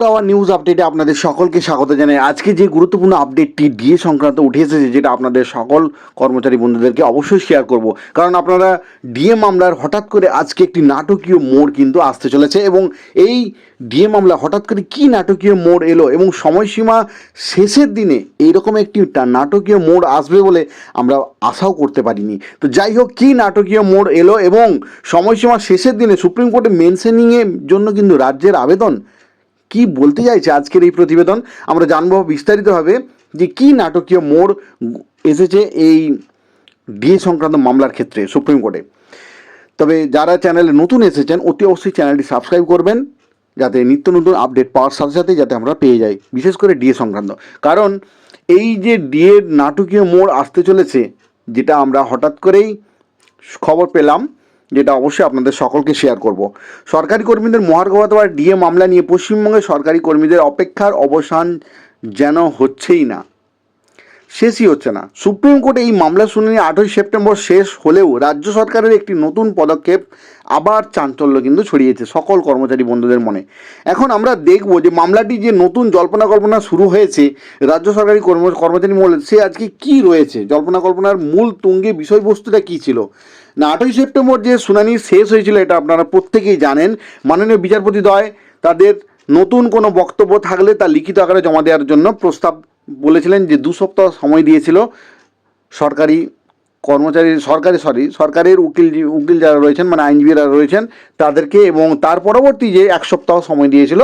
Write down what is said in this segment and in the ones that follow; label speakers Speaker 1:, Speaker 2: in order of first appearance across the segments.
Speaker 1: Hour news আপডেটে আপনাদের সকলকে স্বাগত জানাই। আজকে যে গুরুত্বপূর্ণ আপডেটটি ডিএ সংক্রান্ত উঠে এসেছে, যেটা আপনাদের সকল কর্মচারী বন্ধুদেরকে অবশ্যই শেয়ার করব। কারণ আপনারা ডিএ মামলার হঠাৎ করে আজকে একটি নাটকীয় মোড় কিন্তু আসতে চলেছে এবং এই ডিএ মামলা হঠাৎ করে কি নাটকীয় মোড় এলো এবং সময়সীমা শেষের দিনে এইরকম একটি নাটকীয় মোড় আসবে বলে আমরা আশাও করতে পারিনি। তো যাই হোক, কী নাটকীয় মোড় এলো এবং সময়সীমা শেষের দিনে সুপ্রিম কোর্টে মেনশনিংয়ের জন্য কিন্তু রাজ্যের আবেদন কি বলতে চাইছে আজকের এই প্রতিবেদন? আমরা জানব বিস্তারিতভাবে যে কি নাটকীয় মোড় এসেছে এই ডিএ সংক্রান্ত মামলার ক্ষেত্রে সুপ্রিম কোর্টে। তবে যারা চ্যানেলে নতুন এসেছেন, অতি অবশ্যই চ্যানেলটি সাবস্ক্রাইব করবেন, যাতে নিত্য নতুন আপডেট পাওয়ার সাথে সাথে যাতে আমরা পেয়ে যাই, বিশেষ করে ডিএ সংক্রান্ত। কারণ এই যে ডিএর নাটকীয় মোড় আসতে চলেছে, যেটা আমরা হঠাৎ করেই খবর পেলাম যেটা অবশ্যই আপনাদের সকলকে শেয়ার করব। সরকারি কর্মীদের মহার্ঘবতবার ডিএ মামলা নিয়ে পশ্চিমবঙ্গের সরকারি কর্মীদের অপেক্ষার অবসান যেন হচ্ছেই না। শেষই হচ্ছে না। সুপ্রিম কোর্টে এই মামলা শুনানি আটই সেপ্টেম্বর শেষ হলেও রাজ্য সরকারের একটি নতুন পদক্ষেপ আবার চাঞ্চল্য কিন্তু ছড়িয়েছে সকল কর্মচারী বন্ধুদের মনে। এখন আমরা দেখব যে মামলাটি যে নতুন জল্পনা কল্পনা শুরু হয়েছে রাজ্য সরকারি কর্ম, কর্মচারী মহলে, সে আজকে কি রয়েছে? জল্পনা কল্পনার মূল তুঙ্গে বিষয়বস্তুটা কি ছিল? না আটই সেপ্টেম্বর যে শুনানি শেষ হয়েছিল, এটা আপনারা প্রত্যেকেই জানেন। মাননীয় বিচারপতি দয়, তাদের নতুন কোনো বক্তব্য থাকলে তা লিখিত আকারে জমা দেওয়ার জন্য প্রস্তাব বলেছিলেন যে, দু সপ্তাহ সময় দিয়েছিল। সরকারি কর্মচারী, সরকারি, সরি, সরকারের উকিল উকিল যারা রয়েছেন মানে আইনজীবীরা রয়েছেন, তাদেরকে এবং তার পরবর্তী যে এক সপ্তাহ সময় দিয়েছিল,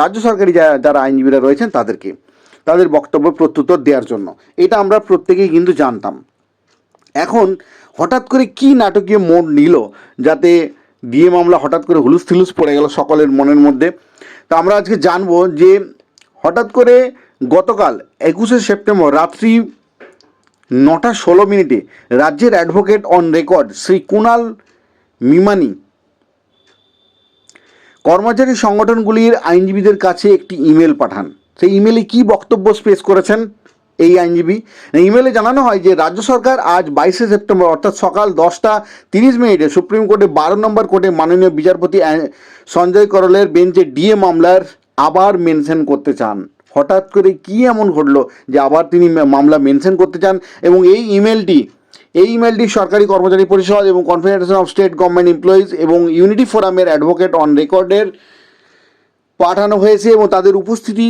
Speaker 1: রাজ্য সরকারি যারা আইনজীবীরা রয়েছেন, তাদেরকে, তাদের বক্তব্য প্রত্যুত্তর দেওয়ার জন্য। এটা আমরা প্রত্যেকেই কিন্তু জানতাম। এখন হঠাৎ করে কি নাটকীয় মোড় নিল যাতে ডিএ মামলা হঠাৎ করে হুলুস থুলুস পড়ে গেল সকলের মনের মধ্যে? তা আমরা আজকে জানব যে হঠাৎ করে গতকাল একুশে সেপ্টেম্বর রাত্রি নটা ষোলো মিনিটে রাজ্যের advocate on record Shri Kunal Mimani কর্মচারী সংগঠনগুলির আইনজীবীদের কাছে একটি ইমেল পাঠান। সেই ইমেলে কি বক্তব্য স্পেস করেছেন? এই আইনজীবী। ইমেলে জানানো হয় যে, রাজ্য সরকার আজ বাইশে সেপ্টেম্বর, অর্থাৎ সকাল দশটা তিরিশ মিনিটে সুপ্রিম কোর্টে বারো নম্বর কোর্টে মাননীয় বিচারপতি সঞ্জয় করলের বেঞ্চে ডিএ মামলার আবার মেনশন করতে চান। হঠাৎ করে কি এমন ঘটলো যে আবার তিনি মামলা মেনশন করতে চান? এবং এই ইমেলটি এই ইমেলটি সরকারি কর্মচারী পরিষদ এবং confederation of state government employees এবং ইউনিটি ফোরামের অ্যাডভোকেট অন রেকর্ডের পাঠানো হয়েছে এবং তাদের উপস্থিতি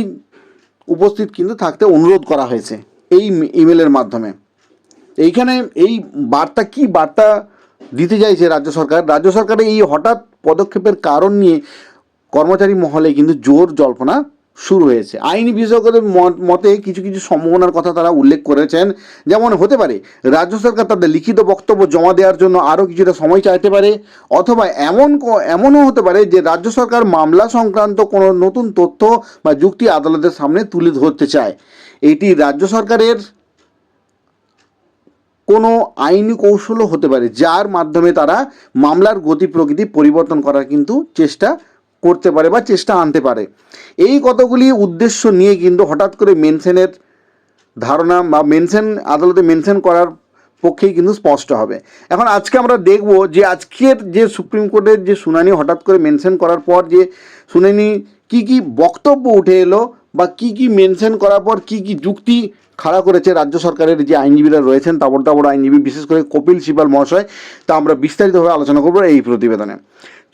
Speaker 1: উপস্থিত কিন্তু থাকতে অনুরোধ করা হয়েছে এই ইমেলের মাধ্যমে। এইখানে এই বার্তা কি বার্তা দিতে চাইছে রাজ্য সরকার? রাজ্য সরকারের এই হঠাৎ পদক্ষেপের কারণ নিয়ে কর্মচারী মহলে কিন্তু জোর জল্পনা শুরু হয়েছে। আইনি বিশেষজ্ঞদের মত- কিছু কিছু সম্ভাবনার কথা তারা উল্লেখ করেছেন। যেমন হতে পারে, রাজ্য সরকার তাদের লিখিত বক্তব্য জমা দেওয়ার জন্য আরও কিছুটা সময় চাইতে পারে, অথবা এমন এমনও হতে পারে যে রাজ্য সরকার মামলা সংক্রান্ত কোনো নতুন তথ্য বা যুক্তি আদালতের সামনে তুলে ধরতে চায়। এটি রাজ্য সরকারের কোনো আইনি কৌশলও হতে পারে, যার মাধ্যমে তারা মামলার গতি প্রকৃতি পরিবর্তন করার কিন্তু চেষ্টা করতে পারে বা চেষ্টা আনতে পারে। এই কতগুলি উদ্দেশ্য নিয়ে কিন্তু হঠাৎ করে মেনশনের ধারণা বা মেনশন আদালতে মেনশন করার পক্ষেই কিন্তু স্পষ্ট হবে। এখন আজকে আমরা দেখব যে আজকের যে সুপ্রিম কোর্টের যে শুনানি হঠাৎ করে মেনশন করার পর যে শুনানি কি কি বক্তব্য উঠে এলো বা কি কি মেনশন করার পর কি কি যুক্তি খাড়া করেছে রাজ্য সরকারের যে আইনজীবীরা রয়েছেন, তাবড় তাবড় আইনজীবী, বিশেষ করে কপিল সিবাল মহাশয়, তা আমরা বিস্তারিতভাবে আলোচনা করব এই প্রতিবেদনে।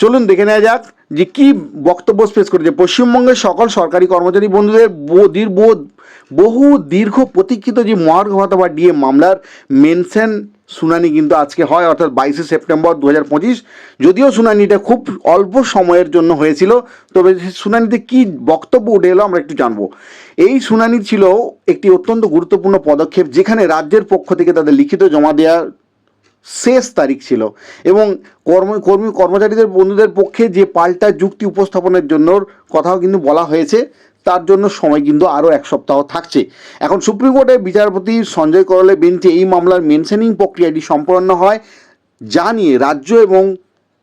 Speaker 1: চলুন দেখে নেওয়া যাক যে কি বক্তব্য স্পেস করেছে। পশ্চিমবঙ্গের সকল সরকারি কর্মচারী বন্ধুদের দীর্ঘ বহু দীর্ঘ প্রতীক্ষিত যে মহার্ঘ ভাতা বা ডিএ মামলার মেনশন শুনানি কিন্তু আজকে হয়, অর্থাৎ বাইশে সেপ্টেম্বর দু হাজার পঁচিশ। যদিও শুনানিটা খুব অল্প সময়ের জন্য হয়েছিল, তবে শুনানিতে কি বক্তব্য উঠে এলো আমরা একটু জানব। এই শুনানি ছিল একটি অত্যন্ত গুরুত্বপূর্ণ পদক্ষেপ, যেখানে রাজ্যের পক্ষ থেকে তাদের লিখিত জমা দেওয়ার শেষ তারিখ ছিল এবং কর্ম, কর্মী, কর্মচারীদের বন্ধুদের পক্ষে যে পাল্টা যুক্তি উপস্থাপনের জন্য কথাও কিন্তু বলা হয়েছে, তার জন্য সময় কিন্তু আরও এক সপ্তাহ থাকছে। এখন সুপ্রিম কোর্টের বিচারপতি সঞ্জয় করলের বেঞ্চে এই মামলার মেনশনিং প্রক্রিয়াটি সম্পন্ন হয় যা নিয়ে রাজ্য এবং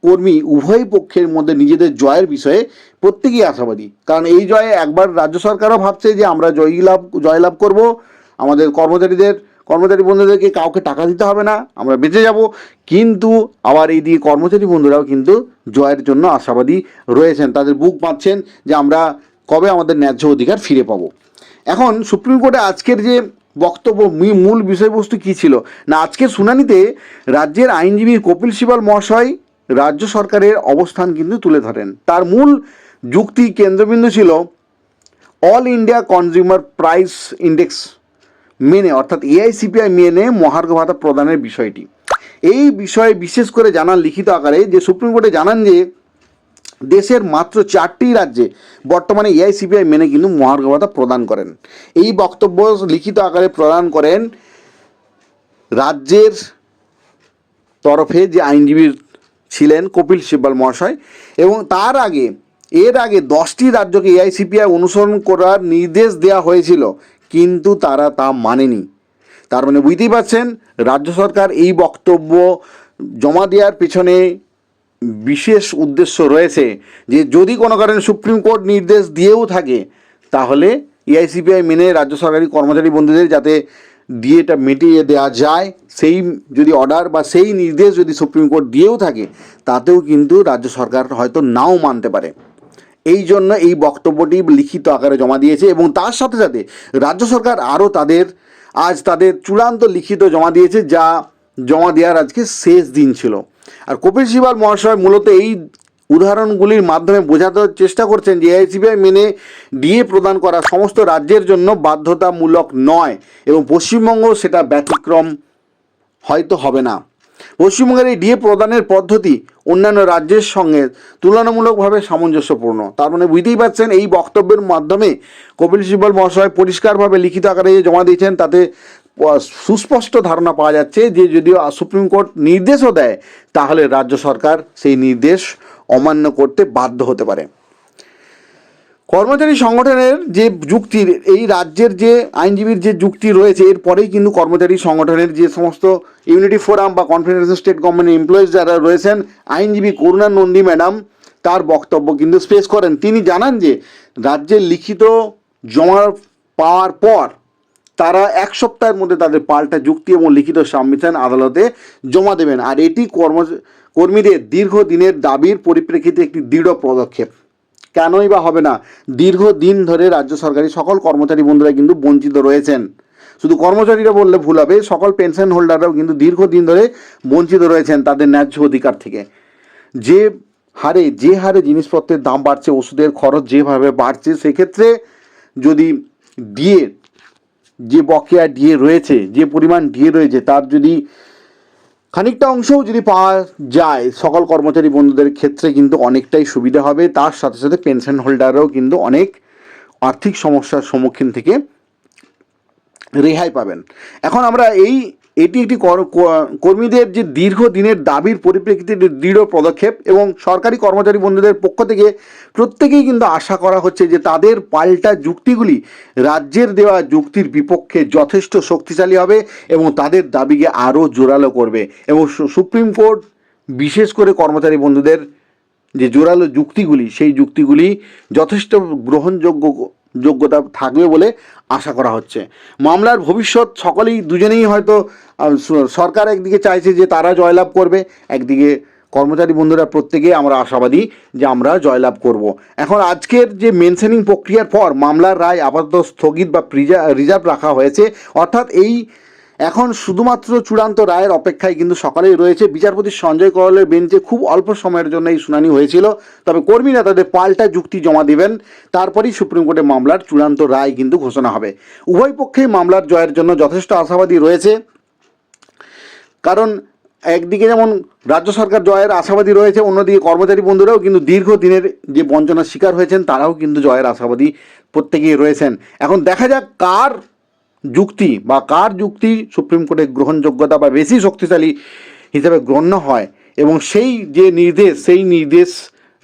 Speaker 1: কর্মী উভয় পক্ষের মধ্যে নিজেদের জয়ের বিষয়ে প্রত্যেকেই আশাবাদী। কারণ এই জয়ে একবার রাজ্য সরকারও ভাবছে যে আমরা জয় লাভ জয়লাভ করব। আমাদের কর্মচারীদের, কর্মচারী বন্ধুদেরকে কাউকে টাকা দিতে হবে না, আমরা বেঁচে যাব। কিন্তু আবার এই দিকে কর্মচারী বন্ধুরাও কিন্তু জয়ের জন্য আশাবাদী রয়েছেন। তাদের বুক পাচ্ছেন যে আমরা কবে আমাদের ন্যায্য অধিকার ফিরে পাবো। এখন সুপ্রিম কোর্টে আজকের যে বক্তব্য মূল বিষয়বস্তু কী ছিল? না, আজকের শুনানিতে রাজ্যের আইনজীবী কপিল সিবাল মহাশয় রাজ্য সরকারের অবস্থান কিন্তু তুলে ধরেন। তার মূল যুক্তি কেন্দ্রবিন্দু ছিল all India consumer price index মেনে, অর্থাৎ এআইসিপিআই মেনে মহার্ঘ ভাতা প্রদানের বিষয়টি। এই বিষয়ে বিশেষ করে জানান লিখিত আকারে যে সুপ্রিম কোর্টে জানান যে, দেশের মাত্র চারটি রাজ্যে বর্তমানে এআইসিপিআই মেনে কিন্তু মহার্ঘ ভাতা প্রদান করেন। এই বক্তব্য লিখিত আকারে প্রদান করেন রাজ্যের তরফে যে আইনজীবী ছিলেন কপিল সিব্বাল মহাশয় এবং তার আগে এর আগে দশটি রাজ্যকে এআইসিপিআই অনুসরণ করার নির্দেশ দেওয়া হয়েছিল, কিন্তু তারা তা মানেনি। তার মানে বুঝতেই পারছেন, রাজ্য সরকার এই বক্তব্য জমা দেওয়ার পেছনে বিশেষ উদ্দেশ্য রয়েছে যে, যদি কোনো কারণে সুপ্রিম কোর্ট নির্দেশ দিয়েও থাকে, তাহলে এআইসিপিআই মেনে রাজ্য সরকারি কর্মচারী বন্ধুদের যাতে ডিএটা মিটিয়ে দেওয়া যায়, সেই যদি অর্ডার বা সেই নির্দেশ যদি সুপ্রিম কোর্ট দিয়েও থাকে, তাতেও কিন্তু রাজ্য সরকার হয়তো নাও মানতে পারে। এই জন্য এই বক্তব্যটি লিখিত আকারে জমা দিয়েছে এবং তার সাথে সাথে রাজ্য সরকার আরও তাদের, আজ তাদের চূড়ান্ত লিখিত জমা দিয়েছে যা জমা দেওয়ার আজকে শেষ দিন ছিল। আর কপিল সিবাল মহাশয় মূলত এই উদাহরণগুলির মাধ্যমে বোঝাতে চেষ্টা করছেন যে এআইসিবিআই মেনে ডিএ প্রদান করা সমস্ত রাজ্যের জন্য বাধ্যতামূলক নয় এবং পশ্চিমবঙ্গ সেটা ব্যতিক্রম হয়তো হবে না। পশ্চিমবঙ্গের এই ডিএ প্রদানের পদ্ধতি অন্যান্য রাজ্যের সঙ্গে তুলনামূলকভাবে সামঞ্জস্যপূর্ণ। তার মানে বুঝতেই পারছেন, এই বক্তব্যের মাধ্যমে কপিল সিব্বল মহাশয় পরিষ্কারভাবে লিখিত আকারে জমা দিয়েছেন, তাতে সুস্পষ্ট ধারণা পাওয়া যাচ্ছে যে যদিও সুপ্রিম কোর্ট নির্দেশও দেয়, তাহলে রাজ্য সরকার সেই নির্দেশ অমান্য করতে বাধ্য হতে পারে। কর্মচারী সংগঠনের যে যুক্তির এই রাজ্যের যে আইনজীবীর যে যুক্তি রয়েছে এরপরেই কিন্তু কর্মচারী সংগঠনের যে সমস্ত ইউনিটি ফোরাম বা কনফেডারেশন স্টেট গভর্নমেন্ট এমপ্লয়িজ যারা রয়েছেন, আইনজীবী করুণা নন্দী ম্যাডাম, তার বক্তব্য কিন্তু স্পেস করেন। তিনি জানান যে, রাজ্যের লিখিত জমা পাওয়ার পর তারা এক সপ্তাহের মধ্যে তাদের পাল্টা যুক্তি এবং লিখিত সাবমিশন আদালতে জমা দেবেন। আর এটি কর্ম, কর্মীদের দীর্ঘদিনের দাবির পরিপ্রেক্ষিতে একটি দৃঢ় পদক্ষেপ। কেনই বা হবে না? দীর্ঘদিন ধরে রাজ্য সরকারি সকল কর্মচারী বন্ধুরা কিন্তু বঞ্চিত রয়েছেন। শুধু কর্মচারীরা বললে ভুল হবে, সকল পেনশন হোল্ডাররাও কিন্তু দীর্ঘদিন ধরে বঞ্চিত রয়েছেন তাদের ন্যায্য অধিকার থেকে। যে হারে যে হারে জিনিসপত্রের দাম বাড়ছে, ওষুধের খরচ যেভাবে বাড়ছে, সেক্ষেত্রে যদি ডিএ যে বকেয়া ডিএ রয়েছে, যে পরিমাণ ডিএ রয়েছে, তার যদি খানিকটা অংশও যদি পাওয়া যায়, সকল কর্মচারী বন্ধুদের ক্ষেত্রে কিন্তু অনেকটাই সুবিধা হবে। তার সাথে সাথে পেনশন হোল্ডাররাও কিন্তু অনেক আর্থিক সমস্যার সম্মুখীন থেকে রেহাই পাবেন। এখন আমরা এই এটি একটি কর- কর্মীদের যে দীর্ঘদিনের দাবির পরিপ্রেক্ষিতে একটি দৃঢ় পদক্ষেপ এবং সরকারি কর্মচারী বন্ধুদের পক্ষ থেকে প্রত্যেকেই কিন্তু আশা করা হচ্ছে যে তাদের পাল্টা যুক্তিগুলি রাজ্যের দেওয়া যুক্তির বিপক্ষে যথেষ্ট শক্তিশালী হবে এবং তাদের দাবিকে আরও জোরালো করবে। এবং সুপ্রিম কোর্ট বিশেষ করে কর্মচারী বন্ধুদের যে জোরালো যুক্তিগুলি, সেই যুক্তিগুলি যথেষ্ট গ্রহণযোগ্য যোগ্যতা থাকবে বলে আশা করা হচ্ছে। মামলার ভবিষ্যৎ সকলেই দুজনেই হয়তো সরকার একদিকে চাইছে যে তারা জয়লাভ করবে, একদিকে কর্মচারী বন্ধুরা প্রত্যেকে আমরা আশাবাদী যে আমরা জয়লাভ করব। এখন আজকের যে মেনশনিং প্রক্রিয়ার পর মামলার রায় আপাতত স্থগিত বা রিজার্ভ রাখা হয়েছে। অর্থাৎ এই এখন শুধুমাত্র চূড়ান্ত রায়ের অপেক্ষায় কিন্তু সকালেই রয়েছে বিচারপতি সঞ্জয় করের বেঞ্চে খুব অল্প সময়ের জন্য এই শুনানি হয়েছিল। তবে কর্মীরা তাদের পাল্টা যুক্তি জমা দেবেন, তারপরেই সুপ্রিম কোর্টে মামলার চূড়ান্ত রায় কিন্তু ঘোষণা হবে। উভয় পক্ষেই মামলার জয়ের জন্য যথেষ্ট আশাবাদী রয়েছে। কারণ একদিকে যেমন রাজ্য সরকার জয়ের আশাবাদী রয়েছে, অন্যদিকে কর্মচারী বন্ধুরাও কিন্তু দীর্ঘদিনের যে বঞ্চনার শিকার হয়েছেন, তারাও কিন্তু জয়ের আশাবাদী প্রত্যেকেই রয়েছেন। এখন দেখা যাক কার যুক্তি বা কার যুক্তি সুপ্রিম কোর্টের গ্রহণযোগ্যতা বা বেশি শক্তিশালী হিসেবে গণ্য হয় এবং সেই যে নির্দেশ, সেই নির্দেশ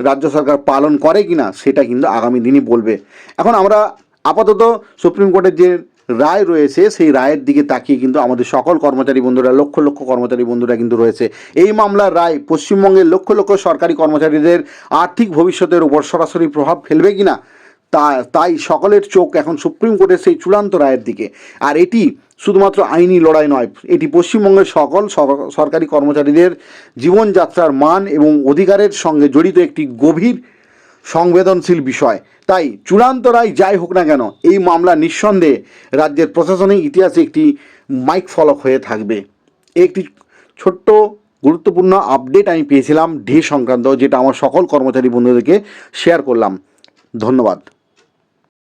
Speaker 1: রাজ্য সরকার পালন করে কিনা সেটা কিন্তু আগামী দিনই বলবে। এখন আমরা আপাতত সুপ্রিম কোর্টের যে রায় রয়েছে, সেই রায়ের দিকে তাকিয়ে কিন্তু আমাদের সকল কর্মচারী বন্ধুরা, লক্ষ লক্ষ কর্মচারী বন্ধুরা কিন্তু রয়েছে। এই মামলার রায় পশ্চিমবঙ্গের লক্ষ লক্ষ সরকারি কর্মচারীদের আর্থিক ভবিষ্যতের উপর সরাসরি প্রভাব ফেলবে কিনা তা তাই সকলের চোখ এখন সুপ্রিম কোর্টের সেই চূড়ান্ত রায়ের দিকে। আর এটি শুধুমাত্র আইনি লড়াই নয়, এটি পশ্চিমবঙ্গের সকল সরকারি কর্মচারীদের জীবনযাত্রার মান এবং অধিকারের সঙ্গে জড়িত একটি গভীর সংবেদনশীল বিষয়। তাই চূড়ান্ত রায় যাই হোক না কেন, এই মামলা নিঃসন্দেহে রাজ্যের প্রশাসনিক ইতিহাসে একটি মাইক ফলক হয়ে থাকবে। একটি ছোট্ট গুরুত্বপূর্ণ আপডেট আমি পেয়েছিলাম ঢে সংক্রান্ত, যেটা আমার সকল কর্মচারী বন্ধুদেরকে শেয়ার করলাম। ধন্যবাদ।